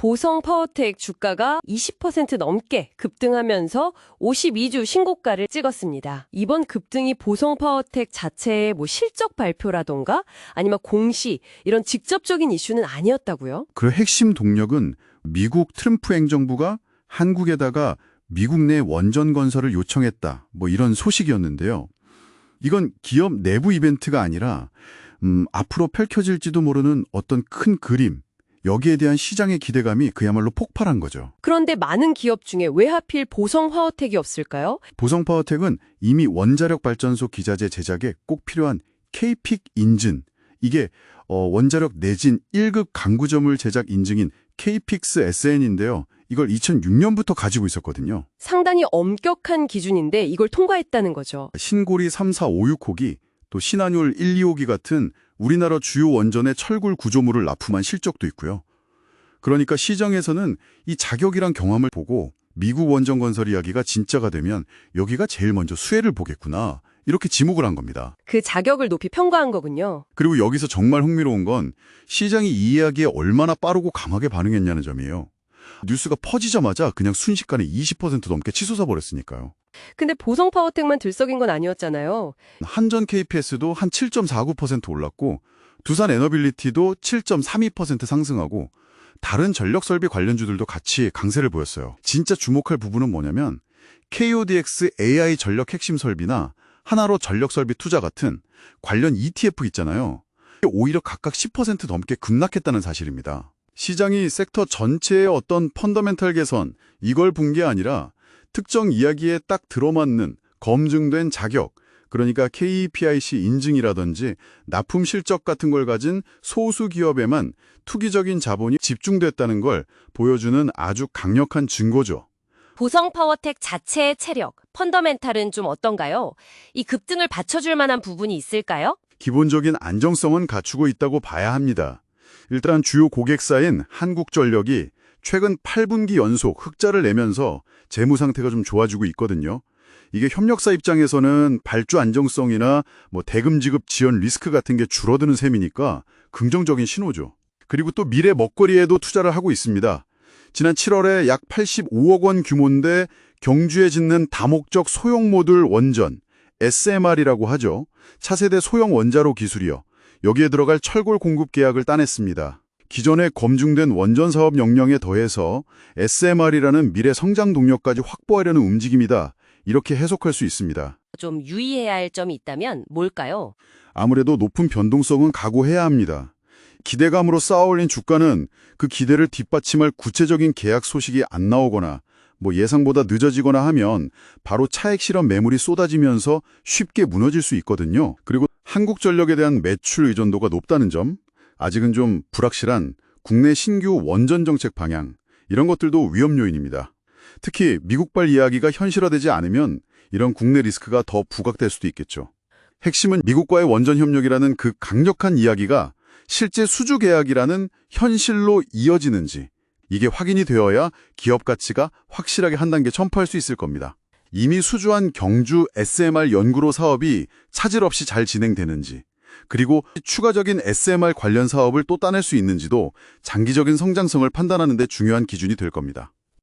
보성 파워텍 주가가 20% 넘게 급등하면서 52주 신고가를 찍었습니다. 이번 급등이 보성 파워텍 자체의 뭐 실적 발표라던가 아니면 공시 이런 직접적인 이슈는 아니었다고요? 그 핵심 동력은 미국 트럼프 행정부가 한국에다가 미국 내 원전 건설을 요청했다. 뭐 이런 소식이었는데요. 이건 기업 내부 이벤트가 아니라 음, 앞으로 펼쳐질지도 모르는 어떤 큰 그림, 여기에 대한 시장의 기대감이 그야말로 폭발한 거죠. 그런데 많은 기업 중에 왜 하필 보성 화어텍이 없을까요? 보성파워텍은 이미 원자력 발전소 기자재 제작에 꼭 필요한 K-픽 인증, 이게 어, 원자력 내진 1급 강구점을 제작 인증인 K-픽스 SN인데요. 이걸 2006년부터 가지고 있었거든요. 상당히 엄격한 기준인데 이걸 통과했다는 거죠. 신고리 3, 4, 5, 6호기, 또 신한율 1, 2호기 같은 우리나라 주요 원전의 철굴 구조물을 납품한 실적도 있고요. 그러니까 시장에서는 이 자격이란 경험을 보고 미국 원전 건설 이야기가 진짜가 되면 여기가 제일 먼저 수혜를 보겠구나. 이렇게 지목을 한 겁니다. 그 자격을 높이 평가한 거군요. 그리고 여기서 정말 흥미로운 건 시장이 이 이야기에 얼마나 빠르고 강하게 반응했냐는 점이에요. 뉴스가 퍼지자마자 그냥 순식간에 20% 넘게 치솟아 버렸으니까요. 근데 보성 파워텍만 들썩인 건 아니었잖아요. 한전 KPS도 한 7.49% 올랐고 두산 에너빌리티도 7.32% 상승하고 다른 전력 설비 관련주들도 같이 강세를 보였어요. 진짜 주목할 부분은 뭐냐면 KODX AI 전력 핵심 설비나 하나로 전력 설비 투자 같은 관련 ETF 있잖아요. 오히려 각각 10% 넘게 급락했다는 사실입니다. 시장이 섹터 전체의 어떤 펀더멘털 개선, 이걸 본 게 아니라 특정 이야기에 딱 들어맞는 검증된 자격, 그러니까 KPIC 인증이라든지 납품 실적 같은 걸 가진 소수 기업에만 투기적인 자본이 집중됐다는 걸 보여주는 아주 강력한 증거죠. 보성 파워텍 자체의 체력, 펀더멘탈은 좀 어떤가요? 이 급등을 받쳐줄 만한 부분이 있을까요? 기본적인 안정성은 갖추고 있다고 봐야 합니다. 일단 주요 고객사인 한국전력이 최근 8분기 연속 흑자를 내면서 재무 상태가 좀 좋아지고 있거든요. 이게 협력사 입장에서는 발주 안정성이나 뭐 대금 지급 지연 리스크 같은 게 줄어드는 셈이니까 긍정적인 신호죠. 그리고 또 미래 먹거리에도 투자를 하고 있습니다. 지난 7월에 약 85억 원 규모인데 경주에 짓는 다목적 소형 모듈 원전 SMR이라고 하죠. 차세대 소형 원자로 기술이요. 여기에 들어갈 철골 공급 계약을 따냈습니다. 기존에 검증된 원전 사업 역량에 더해서 SMR이라는 미래 성장 동력까지 확보하려는 움직임이다. 이렇게 해석할 수 있습니다. 좀 유의해야 할 점이 있다면 뭘까요? 아무래도 높은 변동성은 각오해야 합니다. 기대감으로 쌓아올린 주가는 그 기대를 뒷받침할 구체적인 계약 소식이 안 나오거나 뭐 예상보다 늦어지거나 하면 바로 차액 실험 매물이 쏟아지면서 쉽게 무너질 수 있거든요. 그리고 한국전력에 대한 매출 의존도가 높다는 점, 아직은 좀 불확실한 국내 신규 원전 정책 방향, 이런 것들도 위험 요인입니다. 특히 미국발 이야기가 현실화되지 않으면 이런 국내 리스크가 더 부각될 수도 있겠죠. 핵심은 미국과의 원전 협력이라는 그 강력한 이야기가 실제 수주 계약이라는 현실로 이어지는지 이게 확인이 되어야 기업 가치가 확실하게 한 단계 첨파할 수 있을 겁니다. 이미 수주한 경주 SMR 연구로 사업이 차질 없이 잘 진행되는지 그리고 추가적인 SMR 관련 사업을 또 따낼 수 있는지도 장기적인 성장성을 판단하는 데 중요한 기준이 될 겁니다.